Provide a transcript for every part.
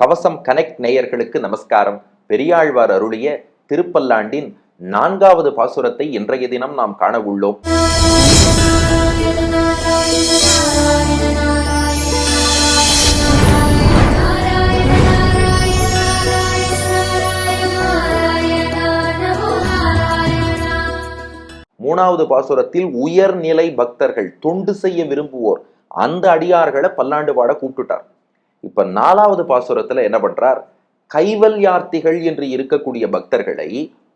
கவசம் கனெக்ட் நேயர்களுக்கு நமஸ்காரம். பெரியாழ்வார் அருளிய திருப்பல்லாண்டின் நான்காவது பாசுரத்தை இன்றைய தினம் நாம் காண உள்ளோம் மூணாவது பாசுரத்தில் உயர்நிலை பக்தர்கள் தொண்டு செய்ய விரும்புவோர் அந்த அடியார்களை பல்லாண்டு பாட கூப்பிட்டுட்டார். இப்ப நாலாவது பாசுரத்துல என்ன பண்றார்? கைவல்யார்த்திகள் என்று இருக்கக்கூடிய பக்தர்களை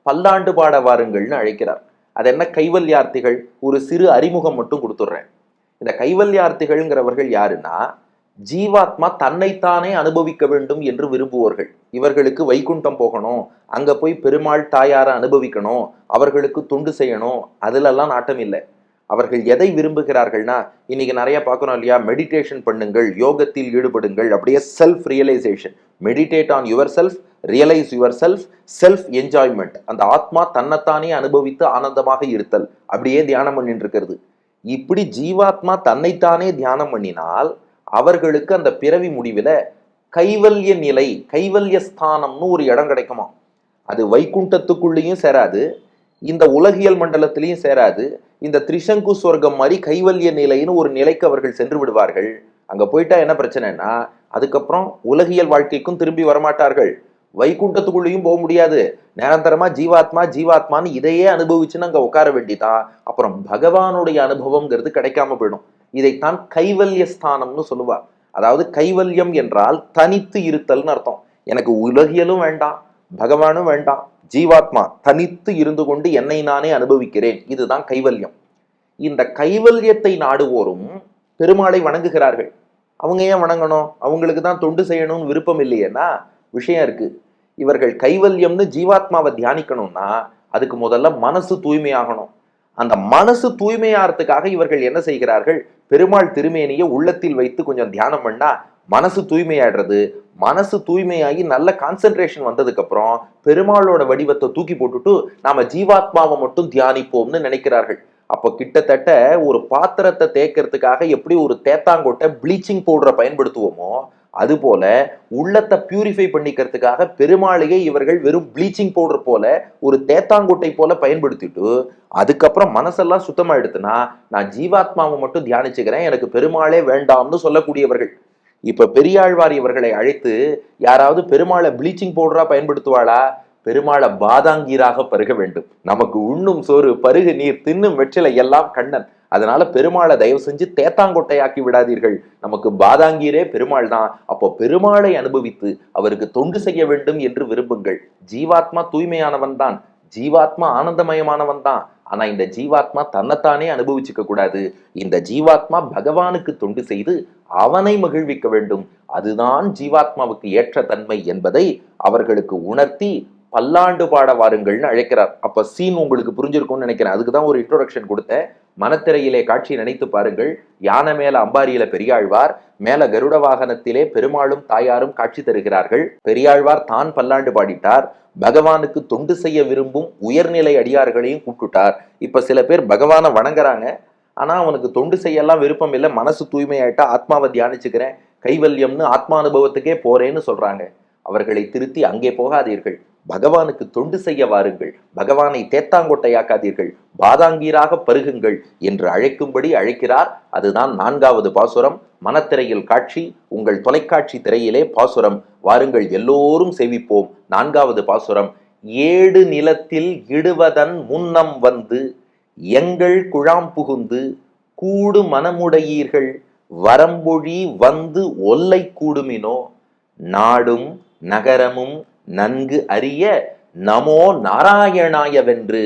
பல்லாண்டு பாட வாருங்கள்னு அழைக்கிறார். அது என்ன கைவல்யார்த்திகள்? ஒரு சிறு அறிமுகம் மட்டும் கொடுத்துட்றேன். இந்த கைவல்யார்த்திகள்ங்கிறவர்கள் யாருன்னா ஜீவாத்மா தன்னைத்தானே அனுபவிக்க வேண்டும் என்று விரும்புவோர்கள். இவர்களுக்கு வைகுண்டம் போகணும் அங்க போய் பெருமாள் தாயாரை அனுபவிக்கணும் அவர்களுக்கு தொண்டு செய்யணும் அதுலெல்லாம் நாட்டம் இல்லை. அவர்கள் எதை விரும்புகிறார்கள்னா இன்னைக்கு நிறைய பார்க்கணும் இல்லையா மெடிடேஷன் பண்ணுங்கள் யோகத்தில் ஈடுபடுங்கள் அப்படியே self realisation meditate on yourself realise yourself self enjoyment அந்த ஆத்மா தன்னைத்தானே அனுபவித்து ஆனந்தமாக இருத்தல். அப்படியே தியானம் பண்ணிட்டு இருக்கிறது. இப்படி ஜீவாத்மா தன்னைத்தானே தியானம் பண்ணினால் அவர்களுக்கு அந்த பிறவி முடிவில் கைவல்ய நிலை கைவல்ய ஸ்தானம்னு ஒரு இடம் கிடைக்குமா அது வைகுண்டத்துக்குள்ளேயும் சேராது இந்த உலகியல் மண்டலத்திலையும் சேராது. இந்த திரிசங்கு சொர்க்கம் மாதிரி கைவல்ய நிலைன்னு ஒரு நிலைக்கு அவர்கள் சென்று விடுவார்கள். அங்க போயிட்டா என்ன பிரச்சனைனா அதுக்கப்புறம் உலகியல் வாழ்க்கைக்கும் திரும்பி வரமாட்டார்கள். வைகுண்டத்துக்குள்ளேயும் போக முடியாது. நிரந்தரமா ஜீவாத்மா ஜீவாத்மான்னு இதையே அனுபவிச்சுன்னு அங்க உட்கார வேண்டிதான் அப்புறம் பகவானுடைய அனுபவம்ங்கிறது கிடைக்காம போயிடும். இதைத்தான் கைவல்ய ஸ்தானம்னு சொல்லுவா அதாவது கைவல்யம் என்றால் தனித்து இருத்தல்னு அர்த்தம். எனக்கு உலகியலும் வேண்டாம் பகவானும் வேண்டாம். ஜீவாத்மா தனித்து இருந்து கொண்டு என்னை நானே அனுபவிக்கிறேன். இதுதான் கைவல்யம். இந்த கைவல்யத்தை நாடுவோரும் பெருமாளை வணங்குகிறார்கள். அவங்க ஏன் வணங்கணும்? அவங்களுக்கு தான் தொண்டு செய்யணும்னு விருப்பம் இல்லையேன்னா விஷயம் இருக்கு. இவர்கள் கைவல்யம்னு ஜீவாத்மாவை தியானிக்கணும்னா அதுக்கு முதல்ல மனசு தூய்மையாகணும். அந்த மனசு தூய்மையாகிறதுக்காக இவர்கள் என்ன செய்கிறார்கள்? பெருமாள் திருமேனியை உள்ளத்தில் வைத்து கொஞ்சம் தியானம் பண்ணா மனசு தூய்மையாடுறது மனசு தூய்மையாகி நல்ல கான்சென்ட்ரேஷன் வந்ததுக்கு அப்புறம் பெருமாளோட வடிவத்தை தூக்கி போட்டுட்டு நாம ஜீவாத்மாவை மட்டும் தியானிப்போம்னு நினைக்கிறார்கள். அப்போ கிட்டத்தட்ட ஒரு பாத்திரத்தை தேய்க்கிறதுக்காக எப்படி ஒரு தேத்தாங்கொட்டை ப்ளீச்சிங் பவுடரை பயன்படுத்துவோமோ அதுபோல உள்ளத்தை பியூரிஃபை பண்ணிக்கிறதுக்காக பெருமாளையே இவர்கள் வெறும் ப்ளீச்சிங் பவுடர் போல ஒரு தேத்தாங்கொட்டை போல பயன்படுத்திட்டு அதுக்கப்புறம் மனசெல்லாம் சுத்தமாக எடுத்துனா நான் ஜீவாத்மாவை மட்டும் தியானிச்சுக்கிறேன் எனக்கு பெருமாளே வேண்டாம்னு சொல்லக்கூடியவர்கள். இப்ப பெரியாழ்வார் இவர்களை அழைத்து யாராவது பெருமாளை ப்ளீச்சிங் பவுடரா பயன்படுத்துவாளா? பெருமாளை பாதாங்கீராக பருக வேண்டும். நமக்கு உண்ணும் சோறு பருகு நீர் தின்னும் வெற்றிலை எல்லாம் கண்ணன். அதனால பெருமாளை தயவு செஞ்சு தேத்தாங்கொட்டையாக்கி விடாதீர்கள். நமக்கு பாதாங்கீரே பெருமாள் தான். அப்போ பெருமாளை அனுபவித்து அவருக்கு தொண்டு செய்ய வேண்டும் என்று விரும்புங்கள். ஜீவாத்மா தூய்மையானவன் தான். ஜீவாத்மா ஆனந்தமயமானவன் தான். ஆனா இந்த ஜீவாத்மா தன்னைத்தானே அனுபவிச்சுக்க கூடாது. இந்த ஜீவாத்மா பகவானுக்கு தொண்டு செய்து அவனை மகிழ்விக்க வேண்டும். அதுதான் ஜீவாத்மாவுக்கு ஏற்ற தன்மை என்பதை அவர்களுக்கு உணர்த்தி பல்லாண்டு பாட வாருங்கள்னு அழைக்கிறார். அப்ப சீன் உங்களுக்கு புரிஞ்சிருக்கும்னு நினைக்கிறேன். அதுக்கு தான் ஒரு இன்ட்ரோடக்ஷன் கொடுத்தேன். மனத்திரையிலே காட்சி நினைத்து பாருங்கள். யானை மேல அம்பாரியில பெரியாழ்வார் மேல கருட வாகனத்திலே பெருமாளும் தாயாரும் காட்சி தருகிறார்கள். பெரியாழ்வார் தான் பல்லாண்டு பாடிட்டார். பகவானுக்கு தொண்டு செய்ய விரும்பும் உயர்நிலை அடியார்களையும் கூப்பிட்டுட்டார். இப்ப சில பேர் பகவானை வணங்குறாங்க. ஆனா அவனுக்கு தொண்டு செய்யலாம் விருப்பம் இல்லை. மனசு தூய்மையாயிட்டா ஆத்மாவை தியானிச்சுக்கிறேன். கைவல்யம்னு ஆத்மானுபவத்துக்கே போறேன்னு சொல்றாங்க. அவர்களை திருத்தி அங்கே போகாதீர்கள். பகவானுக்கு தொண்டு செய்ய வாருங்கள். பகவானை தேத்தாங்கொட்டையாக்காதீர்கள். பாதாங்கீராக பருகுங்கள் என்று அழைக்கும்படி அழைக்கிறார். அதுதான் நான்காவது பாசுரம். மனத்திரையில் காட்சி. உங்கள் தொலைக்காட்சி திரையிலே பாசுரம். வாருங்கள் எல்லோரும் சேவிப்போம். நான்காவது பாசுரம் ஏடு நிலத்தில் இடுவதன் முன்னம் வந்து எங்கள் குழாம் புகுந்து கூடு மனமுடையீர்கள் வரம்பொழி வந்து ஒல்லை கூடுமினோ நாடும் நகரமும் நன்கு அறிய நமோ நாராயணாயவென்று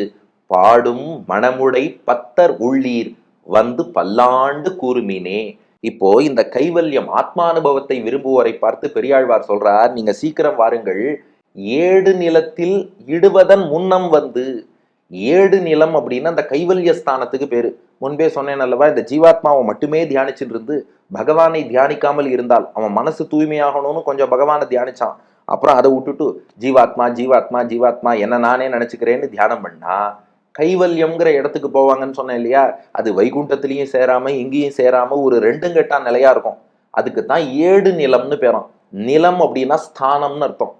பாடும் மணமுடை பத்தர் உள்ளீர் வந்து பல்லாண்டு கூறுமினே இப்போ இந்த கைவல்யம் ஆத்மானுபவத்தை விரும்புவோரை பார்த்து பெரியாழ்வார் சொல்றார் நீங்க சீக்கிரம் வாருங்கள். ஏடு நிலத்தில் இடுவதன் முன்னம் வந்து. ஏடு நிலம் அப்படின்னா அந்த கைவல்ய ஸ்தானத்துக்கு பேரு. முன்பே சொன்னேன் அல்லவா இந்த ஜீவாத்மாவை மட்டுமே தியானிச்சுட்டு இருந்து பகவானை தியானிக்காமல் இருந்தால் அவன் மனசு தூய்மையாகணும்னு கொஞ்சம் பகவானை தியானிச்சான். அப்புறம் அதை விட்டுட்டு ஜீவாத்மா ஜீவாத்மா ஜீவாத்மா என்ன நானே நினைச்சுக்கிறேன்னு தியானம் பண்ணா? கைவல்யம்ங்கிற இடத்துக்கு போவாங்கன்னு சொன்னேன் இல்லையா? அது வைகுண்டத்திலையும் சேராம இங்கேயும் சேராம ஒரு ரெண்டும் கெட்டா நிலையா இருக்கும். அதுக்கு தான் ஏடு நிலம்னு பேரும். நிலம் அப்படின்னா ஸ்தானம்னு அர்த்தம்.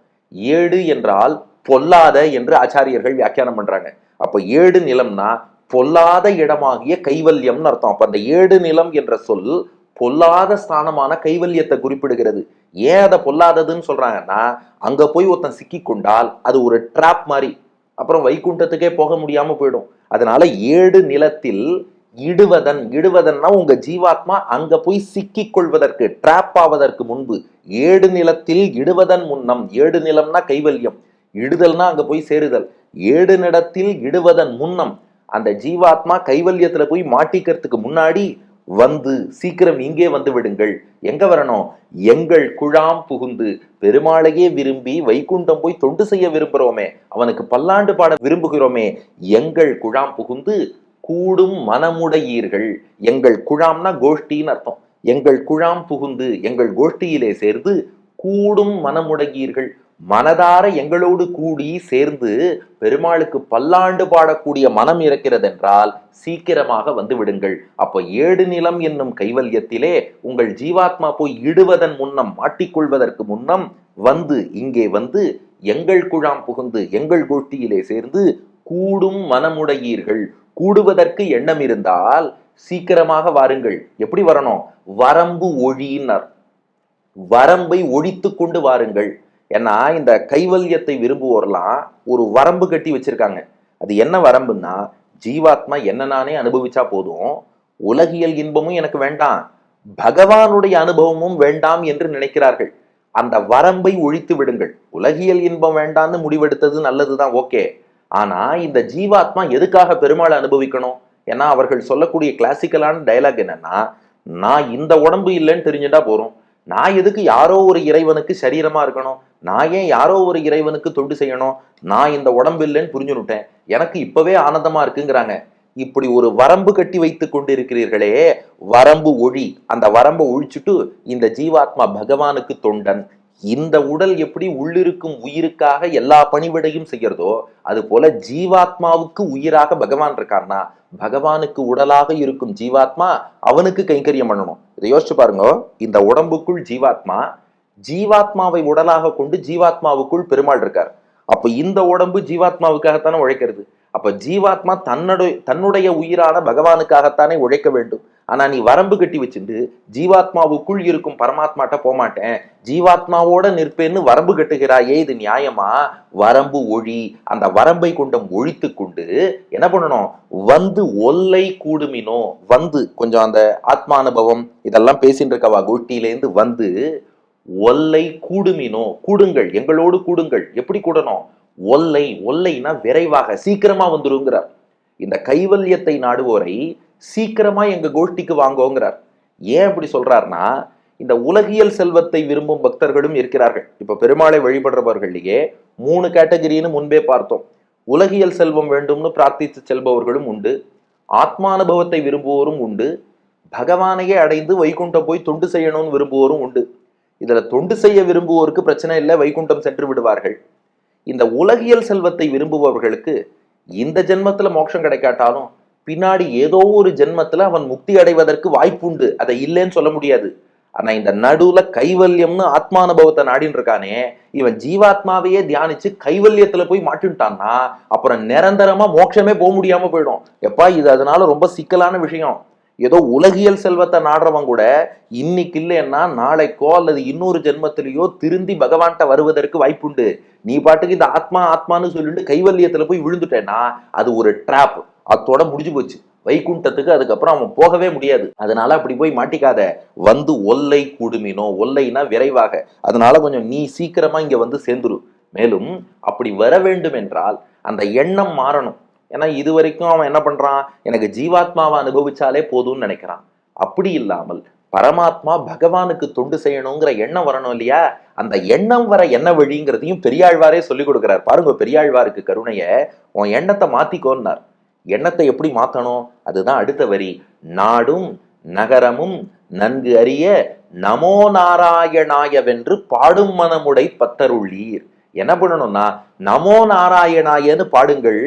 ஏடு என்றால் பொல்லாத என்று ஆச்சாரியர்கள் வியாக்கியானம் பண்றாங்க. அப்ப ஏடு நிலம்னா பொல்லாத இடமாகிய கைவல்யம்னு அர்த்தம். அப்ப அந்த ஏடு நிலம் என்ற சொல் பொல்லாத ஸ்தானமான கைவல்யத்தை குறிப்பிடுகிறது. ஏன் அதை பொல்லாததுன்னு சொல்றாங்கன்னா அங்க போய் ஒருத்தன் சிக்கி கொண்டால் அது ஒரு ட்ராப் மாதிரி. அப்புறம் வைகுண்டத்துக்கே போக முடியாம போயிடும். அதனால ஏடு நிலத்தில் இடுவதன் இடுவதன்னா உங்க ஜீவாத்மா அங்க போய் சிக்கிக் கொள்வதற்கு ட்ராப் ஆவதற்கு முன்பு. ஏடு நிலத்தில் இடுவதன் முன்னம். ஏடு நிலம்னா கைவல்யம். இடுதல்னா அங்க போய் சேருதல். ஏடு நிலத்தில் இடுவதன் முன்னம். அந்த ஜீவாத்மா கைவல்யத்துல போய் மாட்டிக்கிறதுக்கு முன்னாடி வந்து சீக்கிரம் இங்கே வந்து விடுங்கள். எங்க வரணும்? எங்கள் குழாம் புகுந்து பெருமாளையே விரும்பி வைகுண்டம் போய் தொண்டு செய்ய விரும்புகிறோமே. அவனுக்கு பல்லாண்டு பாட விரும்புகிறோமே. எங்கள் குழாம் புகுந்து கூடும் மனமுடையீர்கள். எங்கள் குழாம்னா கோஷ்டின்னு அர்த்தம். எங்கள் குழாம் புகுந்து எங்கள் கோஷ்டியிலே சேர்ந்து கூடும் மனமுடையீர்கள். மனதார எங்களோடு கூடி சேர்ந்து பெருமாளுக்கு பல்லாண்டு பாடக்கூடிய மனம் இருக்கிறது என்றால் சீக்கிரமாக வந்து விடுங்கள் அப்போ ஏடு நிலம் என்னும் கைவல்யத்திலே உங்கள் ஜீவாத்மா போய் இடுவதன் முன்னம் மாட்டிக்கொள்வதற்கு முன்னம் வந்து இங்கே வந்து எங்கள் குழாம் புகுந்து எங்கள் கோஷ்டியிலே சேர்ந்து கூடும் மனமுடையீர்கள். கூடுவதற்கு எண்ணம் இருந்தால் சீக்கிரமாக வாருங்கள். எப்படி வரணும்? வரம்பு ஒழியினர். வரம்பை ஒழித்து கொண்டு வாருங்கள். ஏன்னா இந்த கைவல்யத்தை விரும்புவோர்லாம் ஒரு வரம்பு கட்டி வச்சிருக்காங்க. அது என்ன வரம்புன்னா ஜீவாத்மா என்ன நானே அனுபவிச்சா போதும் உலகியல் இன்பமும் எனக்கு வேண்டாம் பகவானுடைய அனுபவமும் வேண்டாம் என்று நினைக்கிறார்கள். அந்த வரம்பை ஒழித்து விடுங்கள். உலகியல் இன்பம் வேண்டாம்னு முடிவெடுத்தது நல்லதுதான் ஓகே. ஆனா இந்த ஜீவாத்மா எதுக்காக பெருமாளை அனுபவிக்கணும்? ஏன்னா அவர்கள் சொல்லக்கூடிய கிளாசிக்கலான டயலாக் என்னன்னா நான் இந்த உடம்பு இல்லைன்னு தெரிஞ்சுட்டா போறோம். நான் எதுக்கு யாரோ ஒரு இறைவனுக்கு சரீரமா இருக்கணும்? நான் ஏன் யாரோ ஒரு இறைவனுக்கு தொண்டு செய்யணும்? நான் இந்த உடம்பு இல்லைன்னு புரிஞ்சுனுட்டேன் எனக்கு இப்பவே ஆனந்தமா இருக்குங்கிறாங்க. இப்படி ஒரு வரம்பு கட்டி வைத்து கொண்டிருக்கிறீர்களே வரம்பு ஒழி அந்த வரம்பை ஒழிச்சுட்டு இந்த ஜீவாத்மா பகவானுக்கு தொண்டன். இந்த உடல் எப்படி உள்ளிருக்கும் உயிருக்காக எல்லா பணிவிடையும் செய்யறதோ அது போல ஜீவாத்மாவுக்கு உயிராக பகவான் இருக்கார்னா பகவானுக்கு உடலாக இருக்கும் ஜீவாத்மா அவனுக்கு கைங்கரியம் பண்ணணும். இதை யோசிச்சு பாருங்க இந்த உடம்புக்குள் ஜீவாத்மா ஜீவாத்மாவை உடலாக கொண்டு ஜீவாத்மாவுக்குள் பெருமாள் இருக்கார். அப்ப இந்த உடம்பு ஜீவாத்மாவுக்காகத்தானே உழைக்கிறது? அப்ப ஜீவாத்மா தன்னுடைய தன்னுடைய உயிரான பகவானுக்காகத்தானே உழைக்க வேண்டும். ஆனா நீ வரம்பு கட்டி வச்சுட்டு ஜீவாத்மாவுக்குள் இருக்கும் பரமாத்மாட்ட போமாட்டேன். ஜீவாத்மாவோட நிற்பேன்னு வரம்பு கட்டுகிறாயே இது நியாயமா? வரம்பு ஒழி. அந்த வரம்பை கொண்டம் ஒழித்து கொண்டு என்ன பண்ணணும்? வந்து ஒல்லை கூடுமினோ? வந்து கொஞ்சம் அந்த ஆத்மானுபவம் இதெல்லாம் பேசிட்டு இருக்கவா? கோட்டியிலேருந்து வந்து ஒல்லை கூடுமினோ? கூடுங்கள் எங்களோடு கூடுங்கள். எப்படி கூடணும்? ஒல்லை ஒல்லைனா விரைவாக சீக்கிரமா வந்துருங்கிறார். இந்த கைவல்யத்தை நாடுவோரை சீக்கிரமா எங்க கோஷ்டிக்கு வாங்கோங்கிறார். ஏன் அப்படி சொல்றாருன்னா இந்த உலகியல் செல்வத்தை விரும்பும் பக்தர்களும் இருக்கிறார்கள். இப்ப பெருமாளை வழிபடுறவர்களையே மூணு கேட்டகரின்னு முன்பே பார்த்தோம். உலகியல் செல்வம் வேண்டும்னு பிரார்த்தித்து செல்பவர்களும் உண்டு. ஆத்மானுபவத்தை விரும்புவோரும் உண்டு. பகவானையே அடைந்து வைகுண்டம் போய் தொண்டு செய்யணும்னு விரும்புவோரும் உண்டு. இதுல தொண்டு செய்ய விரும்புவோருக்கு பிரச்சனை இல்லை வைகுண்டம் சென்று விடுவார்கள். இந்த உலகியல் செல்வத்தை விரும்புபவர்களுக்கு இந்த ஜென்மத்துல மோட்சம் கிடைக்காட்டாலும் பின்னாடி ஏதோ ஒரு ஜென்மத்துல அவன் முக்தி அடைவதற்கு வாய்ப்புண்டு அதை இல்லைன்னு சொல்ல முடியாது. ஆனா இந்த நடுவுல கைவல்யம்னு ஆத்மானுபவத்தை நாடின்னு இருக்கானே இவன் ஜீவாத்மாவையே தியானிச்சு கைவல்யத்துல போய் மாட்டின்ட்டான்னா அப்புறம் நிரந்தரமா மோட்சமே போக முடியாம போயிடும். எப்பா இது அதனால ரொம்ப சிக்கலான விஷயம். ஏதோ உலகியல் செல்வத்தை நாடுறவன் கூட இன்னைக்கு இல்லைன்னா நாளைக்கோ அல்லது இன்னொரு ஜென்மத்திலேயோ திருந்தி பகவான்கிட்ட வருவதற்கு வாய்ப்புண்டு நீ பாட்டுக்கு இந்த ஆத்மா ஆத்மான்னு சொல்லிட்டு கைவல்யத்துல போய் விழுந்துட்டேன்னா அது ஒரு ட்ராப் அத்தோட முடிஞ்சு போச்சு. வைகுண்டத்துக்கு அதுக்கப்புறம் அவன் போகவே முடியாது. அதனால அப்படி போய் மாட்டிக்காத. வந்து ஒல்லை கூடுமினோ ஒல்லைனா விரைவாக. அதனால கொஞ்சம் நீ சீக்கிரமா இங்க வந்து சேர்ந்துரு. மேலும் அப்படி வர வேண்டும் என்றால் அந்த எண்ணம் மாறணும். ஏன்னா இது வரைக்கும் அவன் என்ன பண்றான்? எனக்கு ஜீவாத்மாவை அனுபவிச்சாலே போதும்னு நினைக்கிறான். அப்படி இல்லாமல் பரமாத்மா பகவானுக்கு தொண்டு செய்யணுங்கிற எண்ணம் வரணும் இல்லையா? அந்த எண்ணம் வர என்ன வழிங்கிறதையும் பெரியாழ்வாரே சொல்லி கொடுக்கிறார். பாருங்க பெரியாழ்வாருக்கு கருணைய உன் எண்ணத்தை மாத்திக்கோன்னார். எண்ணத்தை எப்படி மாத்தணும்? அதுதான் அடுத்த வரி. நாடும் நகரமும் நன்கு அறிய நமோ நாராயணாயவென்று பாடும் மனமுடை பத்தருள்ளீர் என்ன பண்ணணும்னா நமோ நாராயணாயன்னு பாடுங்கள்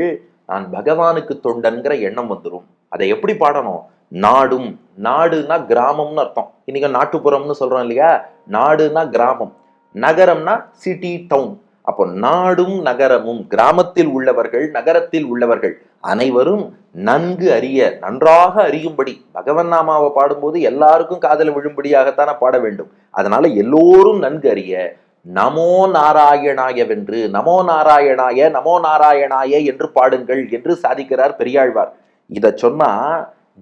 நான் பகவானுக்கு தொண்டன்கிற எண்ணம் வந்துடும் அதை எப்படி பாடணும்? நாடும் நாடுனா கிராமம்னு அர்த்தம். இன்னைக்கு நாட்டுப்புறம்னு சொல்றோம் இல்லையா? நாடுனா கிராமம். நகரம்னா சிட்டி டவுன் அப்போ நாடும் நகரமும் கிராமத்தில் உள்ளவர்கள் நகரத்தில் உள்ளவர்கள். அனைவரும் நன்கு அறிய நன்றாக அறியும்படி பகவன் நாமாவை பாடும்போது எல்லாருக்கும் காதல விழும்படியாகத்தானே பாட வேண்டும். அதனால எல்லோரும் நன்கு அறிய நமோ நாராயணாய வென்று நமோ நாராயணாய நமோ நாராயணாய என்று பாடுங்கள் என்று சாதிக்கிறார் பெரியாழ்வார். இதை சொன்னா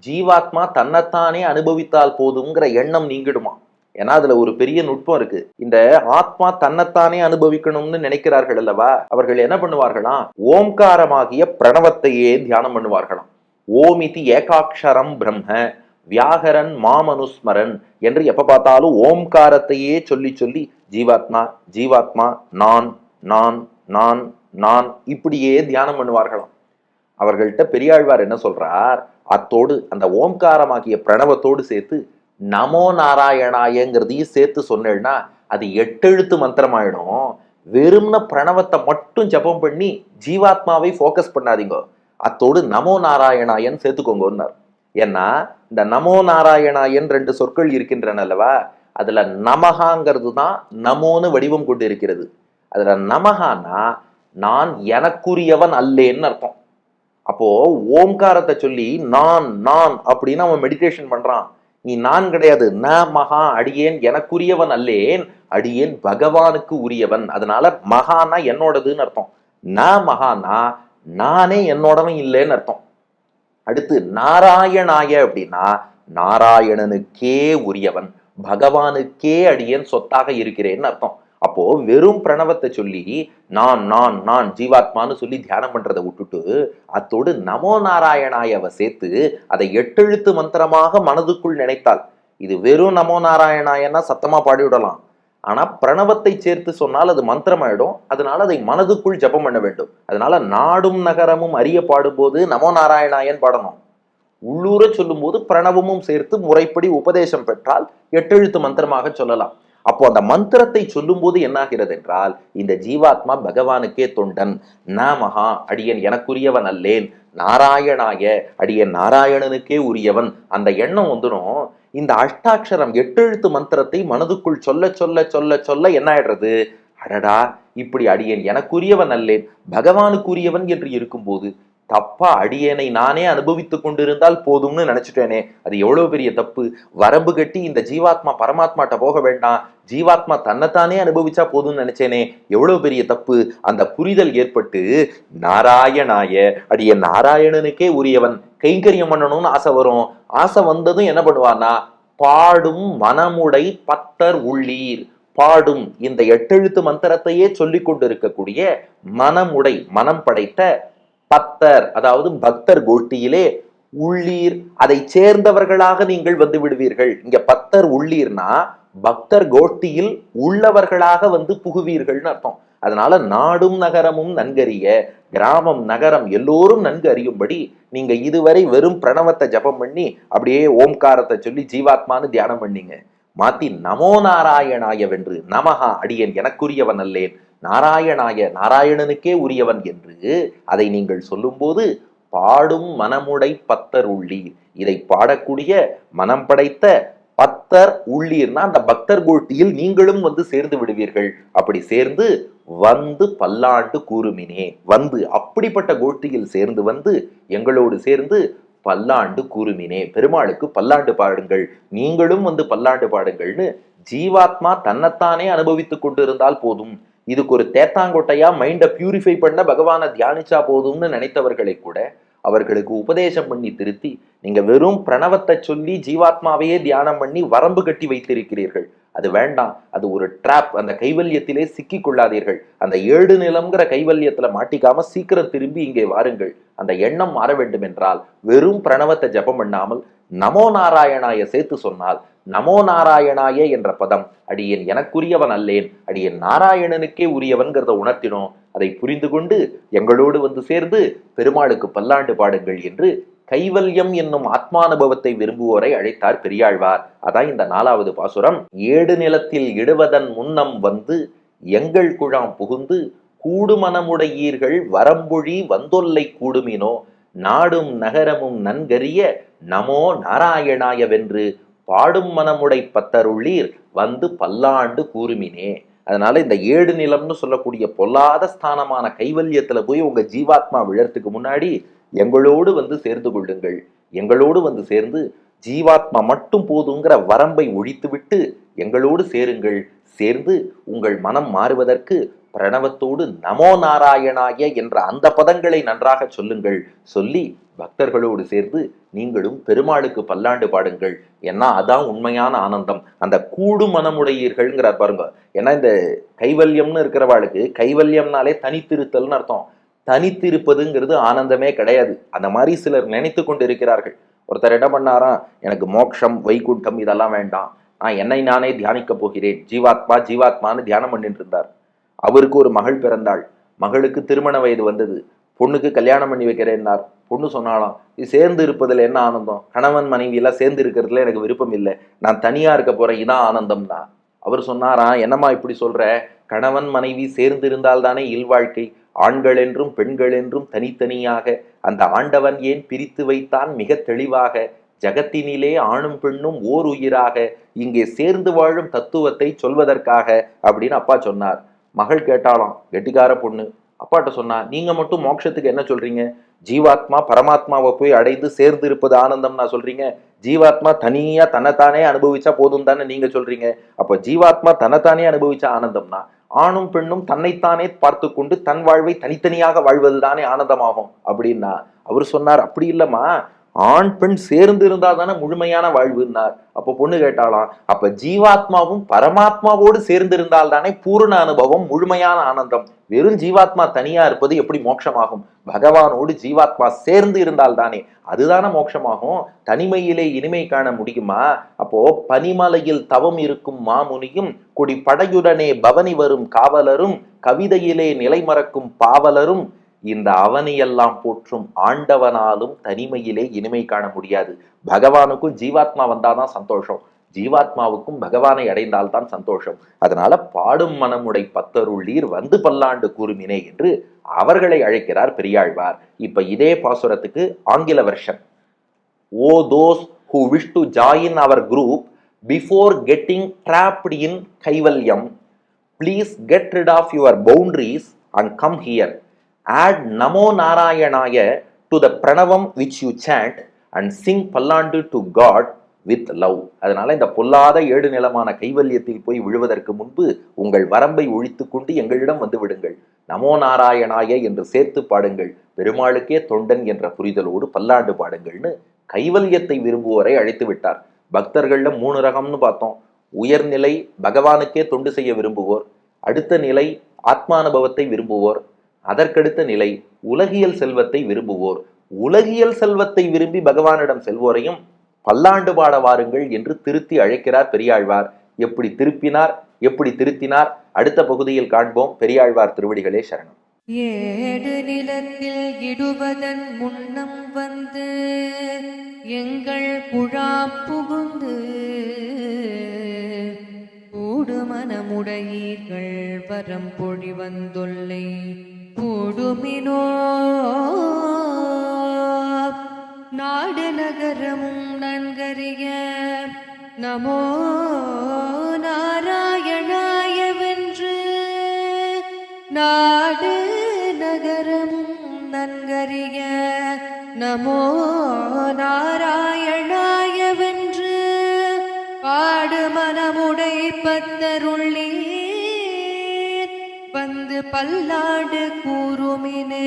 ஜீவாத்மா தன்னைத்தானே அனுபவித்தால் போதுங்கிற எண்ணம் நீங்கிடுமா? ஏன்னா அதுல ஒரு பெரிய நுட்பம் இருக்கு. இந்த ஆத்மா தன்னைத்தானே அனுபவிக்கணும்னு நினைக்கிறார்கள் அல்லவா? அவர்கள் என்ன பண்ணுவார்களாம் ஓம்காரமாகிய பிரணவத்தையே தியானம் பண்ணுவார்களாம். ஓமிதி ஏகாட்சரம் பிரம்ம வியாகரன் மாமனுஸ்மரன் என்று எப்ப பார்த்தாலும் ஓம்காரத்தையே சொல்லி சொல்லி ஜீவாத்மா ஜீவாத்மா நான் நான் நான் நான் இப்படியே தியானம் பண்ணுவார்களாம். அவர்கள்ட்ட பெரியாழ்வார் என்ன சொல்றார்? அத்தோடு அந்த ஓம்காரமாகிய பிரணவத்தோடு சேர்த்து நமோ நாராயணாயங்கிறதையும் சேர்த்து சொன்னேன்னா அது எட்டெழுத்து மந்திரமாயிடும். வெறும்ன பிரணவத்தை மட்டும் ஜெபம் பண்ணி ஜீவாத்மாவை ஃபோக்கஸ் பண்ணாதீங்க. அத்தோடு நமோ நாராயணாயன் சேர்த்துக்கோங்கன்னார். ஏன்னா இந்த நமோ நாராயணாயன் ரெண்டு சொற்கள் இருக்கின்றன அல்லவா? அதுல நமகாங்கிறது தான் நமோன்னு வடிவம் கொண்டு இருக்கிறது அதுல நமகானா நான் எனக்குரியவன் அல்லேன்னு அர்த்தம். அப்போ ஓம்காரத்தை சொல்லி நான் நான் அப்படின்னு அவன் மெடிடேஷன் பண்றான். நீ நான் கிடையாது. ந மகா அடியேன் எனக்குரியவன் அல்லேன். அடியேன் பகவானுக்கு உரியவன். அதனால மகானா என்னோடதுன்னு அர்த்தம். ந மகானா நானே என்னோடவன் இல்லைன்னு அர்த்தம். அடுத்து நாராயணாய அப்படின்னா நாராயணனுக்கே உரியவன். பகவானுக்கே அடியேன் சொத்தாக இருக்கிறேன்னு அர்த்தம். அப்போ வெறும் பிரணவத்தை சொல்லி நான் நான் நான் ஜீவாத்மான்னு சொல்லி தியானம் பண்றதை விட்டுட்டு அத்தோடு நமோ நாராயணாயவை சேர்த்து அதை எட்டெழுத்து மந்திரமாக மனதுக்குள் நினைத்தாள் இது வெறும் நமோ நாராயணாயன்னா சத்தமா பாடிவிடலாம். ஆனா பிரணவத்தை சேர்த்து சொன்னால் அது மந்திரமாயிடும். அதனால அதை மனதுக்குள் ஜெபம் பண்ண வேண்டும். அதனால நாடும் நகரமும் அறிய பாடும்போது நமோ நாராயணாயன் பாடணும். உள்ளூர சொல்லும்போது பிரணவமும் சேர்த்து முறைப்படி உபதேசம் பெற்றால் எட்டெழுத்து மந்திரமாக சொல்லலாம். அப்போ அந்த மந்திரத்தை சொல்லும்போது என்னாகிறது என்றால் இந்த ஜீவாத்மா பகவானுக்கே தொண்டன். ந மகா அடியன் எனக்குரியவன் அல்லேன். நாராயணாய அடியன் நாராயணனுக்கே உரியவன். அந்த எண்ணம் வந்துடும் இந்த அஷ்டாட்சரம் எட்டெழுத்து மந்திரத்தை மனதுக்குள் சொல்ல சொல்ல சொல்ல சொல்ல என்ன ஆயிடுறது அடடா இப்படி அடியேன் எனக்குரியவன் அல்லேன். பகவானுக்குரியவன் என்று இருக்கும்போது தப்பா அடியேனை நானே அனுபவித்துக் கொண்டிருந்தால் போதும்னு நினைச்சிட்டேனே. அது எவ்வளவு பெரிய தப்பு? வரம்பு கட்டி இந்த ஜீவாத்மா பரமாத்மாட்ட போக வேண்டாம். ஜீவாத்மா தன்னைத்தானே அனுபவிச்சா போதும்னு நினைச்சேனே. எவ்வளவு பெரிய தப்பு? அந்த புரிதல் ஏற்பட்டு நாராயணாய அடிய நாராயணனுக்கே உரியவன் கைங்கரியம் பண்ணணும்னு ஆசை வரும். ஆசை வந்ததும் என்ன பண்ணுவான்னா பாடும் மனமுடை பத்தர் உள்ளீர். பாடும் இந்த எட்டெழுத்து மந்திரத்தையே சொல்லிக் கொண்டிருக்கக்கூடிய மனமுடை மனம் படைத்த பத்தர் அதாவது பக்தர் கோஷ்டியிலே உள்ளீர் அதை சேர்ந்தவர்களாக நீங்கள் வந்து விடுவீர்கள். இங்க பத்தர் உள்ளீர்னா பக்தர் கோஷ்டியில் உள்ளவர்களாக வந்து புகுவீர்கள்னு அர்த்தம். அதனால நாடும் நகரமும் நன்கறிய கிராமம் நகரம் எல்லோரும் நன்கு அறியும்படி நீங்க இதுவரை வெறும் பிரணவத்தை ஜபம் பண்ணி அப்படியே ஓம்காரத்தை சொல்லி ஜீவாத்மான்னு தியானம் பண்ணீங்க. மாத்தி நமோ நாராயணாய வென்று நமஹா அடியேன் எனக்குரியவன் அல்லேன். நாராயணாய நாராயணனுக்கே உரியவன் என்று அதை நீங்கள் சொல்லும்போது பாடும் மனமுடை பத்தர் உள்ளீர். இதை பாடக்கூடிய மனம் படைத்த பத்தர் உள்ளீர்னா அந்த பக்தர் கோட்டியில் நீங்களும் வந்து சேர்ந்து விடுவீர்கள். அப்படி சேர்ந்து வந்து பல்லாண்டு கூறுமினே. வந்து அப்படிப்பட்ட கோட்டியில் சேர்ந்து வந்து எங்களோடு சேர்ந்து பல்லாண்டு கூறுமினே. பெருமாளுக்கு பல்லாண்டு பாடுங்கள். நீங்களும் வந்து பல்லாண்டு பாடுங்கள்னு ஜீவாத்மா தன்னைத்தானே அனுபவித்துக் கொண்டிருந்தால் போதும். இதுக்கு ஒரு தேத்தாங்கொட்டையா மைண்டை பியூரிஃபை பண்ண பகவானை தியானிச்சா போதும்னு நினைத்தவர்களை கூட அவர்களுக்கு உபதேசம் பண்ணி திருத்தி நீங்க வெறும் பிரணவத்தை சொல்லி ஜீவாத்மாவையே தியானம் பண்ணி வரம்பு கட்டி வைத்திருக்கிறீர்கள். அது வேண்டாம். அது ஒரு ட்ராப் அந்த கைவல்யத்திலே சிக்கி கொள்ளாதீர்கள் அந்த ஏழு நிலம்ங்கிற கைவல்யத்துல மாட்டிக்காம சீக்கிரம் திரும்பி இங்கே வாருங்கள். அந்த எண்ணம் மாற வேண்டும் என்றால் வெறும் பிரணவத்தை ஜபம் பண்ணாமல் நமோ நாராயணாய சேர்த்து சொன்னால் நமோ நாராயணாய என்ற பதம் அடியேன் எனக்குரியவன் அல்லேன் அடியேன் நாராயணனுக்கே உரியவன்கிறத உணர்த்தினோம். அதை புரிந்து கொண்டு எங்களோடு வந்து சேர்ந்து பெருமாளுக்கு பல்லாண்டு பாடுங்கள் என்று கைவல்யம் என்னும் ஆத்மானுபவத்தை விரும்புவோரை அழைத்தார் பெரியாழ்வார். அதான் இந்த நாலாவது பாசுரம். ஏடு நிலத்தில் இடுவதன் முன்னம் வந்து எங்கள் குழாம் புகுந்து கூடுமனமுடையீர்கள் வரம்பொழி வந்தொல்லை கூடுமினோ நாடும் நகரமும் நன்கறிய நமோ நாராயணாயவென்று பாடும் மனமுடை பத்தருள்ளீர் வந்து பல்லாண்டு கூறுமினே. அதனால இந்த ஏடு நிலம்னு சொல்லக்கூடிய பொல்லாத ஸ்தானமான கைவல்யத்துல போய் உங்க ஜீவாத்மா விழறதுக்கு முன்னாடி எங்களோடு வந்து சேர்ந்து கொள்ளுங்கள். எங்களோடு வந்து சேர்ந்து ஜீவாத்மா மட்டும் போதுங்கிற வரம்பை ஒழித்துவிட்டு எங்களோடு சேருங்கள். சேர்ந்து உங்கள் மனம் மாறுவதற்கு பிரணவத்தோடு நமோ நாராயணாய என்ற அந்த பதங்களை நன்றாக சொல்லுங்கள். சொல்லி பக்தர்களோடு சேர்ந்து நீங்களும் பெருமாளுக்கு பல்லாண்டு பாடுங்கள். ஏன்னா அதான் உண்மையான ஆனந்தம். அந்த கூடு மனமுடையீர்கள்ங்கிறார் பாருங்க. ஏன்னா இந்த கைவல்யம்னு இருக்கிறவாளுக்கு கைவல்யம்னாலே தனித்திருத்தல்னு அர்த்தம். தனித்து இருப்பதுங்கிறது ஆனந்தமே கிடையாது. அந்த மாதிரி சிலர் நினைத்து கொண்டு இருக்கிறார்கள் ஒருத்தர் என்ன பண்ணாராம் எனக்கு மோட்சம் வைகுண்டம் இதெல்லாம் வேண்டாம். நான் என்னை நானே தியானிக்க போகிறேன். ஜீவாத்மா ஜீவாத்மான்னு தியானம் பண்ணிட்டு இருந்தார். அவருக்கு ஒரு மகள் பிறந்தாள். மகளுக்கு திருமண வயது வந்தது. பொண்ணுக்கு கல்யாணம் பண்ணி வைக்கிறேன்னார். பொண்ணு சொன்னாலாம் இது சேர்ந்து இருப்பதில் என்ன ஆனந்தம்? கணவன் மனைவி எல்லாம் சேர்ந்து இருக்கிறதுல எனக்கு விருப்பம் இல்லை. நான் தனியாக இருக்க போகிறேன் இதான் ஆனந்தம்னா. அவர் சொன்னாராம் என்னம்மா இப்படி சொல்கிற கணவன் மனைவி சேர்ந்து இருந்தால் தானே இல்வாழ்க்கை. ஆண்கள் என்றும் பெண்கள் என்றும் தனித்தனியாக அந்த ஆண்டவன் ஏன் பிரித்து வைத்தான்? மிக தெளிவாக ஜகத்தினிலே ஆணும் பெண்ணும் ஓர் உயிராக இங்கே சேர்ந்து வாழும் தத்துவத்தை சொல்வதற்காக அப்படின்னு அப்பா சொன்னார். மகள் கேட்டாலாம் கெட்டிக்கார பொண்ணு. அப்பாட்ட சொன்னா நீங்க மட்டும் மோட்சத்துக்கு என்ன சொல்றீங்க? ஜீவாத்மா பரமாத்மாவை போய் அடைந்து சேர்ந்து இருப்பது ஆனந்தம் நான் சொல்றீங்க? ஜீவாத்மா தனியா தன்னைத்தானே அனுபவிச்சா போதும் தானே நீங்க சொல்றீங்க? அப்ப ஜீவாத்மா தன்னைத்தானே அனுபவிச்சா ஆனந்தம்னா ஆணும் பெண்ணும் தன்னைத்தானே பார்த்து கொண்டு தன் வாழ்வை தனித்தனியாக வாழ்வது தானே ஆனந்தமாகும் அப்படின்னா அவர் சொன்னார் அப்படி இல்லம்மா. ஆண் பெண் சேர்ந்து இருந்தா தானே முழுமையான வாழ்வுன்னார். அப்போ பொண்ணு கேட்டாலாம் அப்ப ஜீவாத்மாவும் பரமாத்மாவோடு சேர்ந்து இருந்தால் தானே பூரண அனுபவம் முழுமையான ஆனந்தம். வெறும் ஜீவாத்மா தனியா இருப்பது எப்படி மோட்சமாகும்? பகவானோடு ஜீவாத்மா சேர்ந்து இருந்தால் தானே அதுதானே மோட்சமாகும்? தனிமையிலே இனிமை காண முடியுமா? அப்போ பனிமலையில் தவம் இருக்கும் மாமுனியும் கொடி படையுடனே பவனி வரும் காவலரும் கவிதையிலே நிலை மறக்கும் பாவலரும் இந்த அவனையெல்லாம் போற்றும் ஆண்டவனாலும் தனிமையிலே இனிமை காண முடியாது. பகவானுக்கும் ஜீவாத்மா வந்தாதான் சந்தோஷம். ஜீவாத்மாவுக்கும் பகவானை அடைந்தால்தான் சந்தோஷம். அதனால பாடும் மனமுடை பத்தருள்ளீர் வந்து பல்லாண்டு கூறுமினே என்று அவர்களை அழைக்கிறார் பெரியாழ்வார். இப்ப இதே பாசுரத்துக்கு ஆங்கில version O those who wish to join our group before getting trapped in Kaivalyam please get rid of your boundaries and come here add நமோ நாராயணாய டு த பிரணவம் which you chant and sing பல்லாண்டு to God with love அதனால இந்த பொல்லாத ஏடு நிலமான கைவல்யத்தில் போய் விழுவதற்கு முன்பு உங்கள் வரம்பை ஒழித்து கொண்டு எங்களிடம் வந்து விடுங்கள். நமோ நாராயணாய என்று சேர்த்து பாடுங்கள். பெருமாளுக்கே தொண்டன் என்ற புரிதலோடு பல்லாண்டு பாடுங்கள்னு கைவல்யத்தை விரும்புவோரை அழைத்து விட்டார். பக்தர்கள்ல மூணு ரகம்னு பார்த்தோம். உயர்நிலை பகவானுக்கே தொண்டு செய்ய விரும்புவோர் அடுத்த நிலை ஆத்மானுபவத்தை விரும்புவோர் அதற்கடுத்த நிலை உலகியல் செல்வத்தை விரும்புவோர். உலகியல் செல்வத்தை விரும்பி பகவானிடம் செல்வோரையும் பல்லாண்டு பாட வாருங்கள் என்று திருத்தி அழைக்கிறார் பெரியாழ்வார். எப்படி திருப்பினார்? எப்படி திருத்தினார்? அடுத்த பகுதியில் காண்போம் பெரியாழ்வார் திருவடிகளே சரணம். ஏடு நிலத்தில் இடுவதன் முன்னம் வந்து எங்கள் புழா புகுந்து கூடுமனமுடையீர்கள் வரம் பொழி கூடுமினோ நாடு நகரமும் நன்கறிய நமோ நாராயணாயவென்று. நாடு நகரமும் நன்கறிய நமோ நாராயணாயவென்று. பாடு மனமுடை பத்தருள்ளி பல்லாடு கூறுமினே.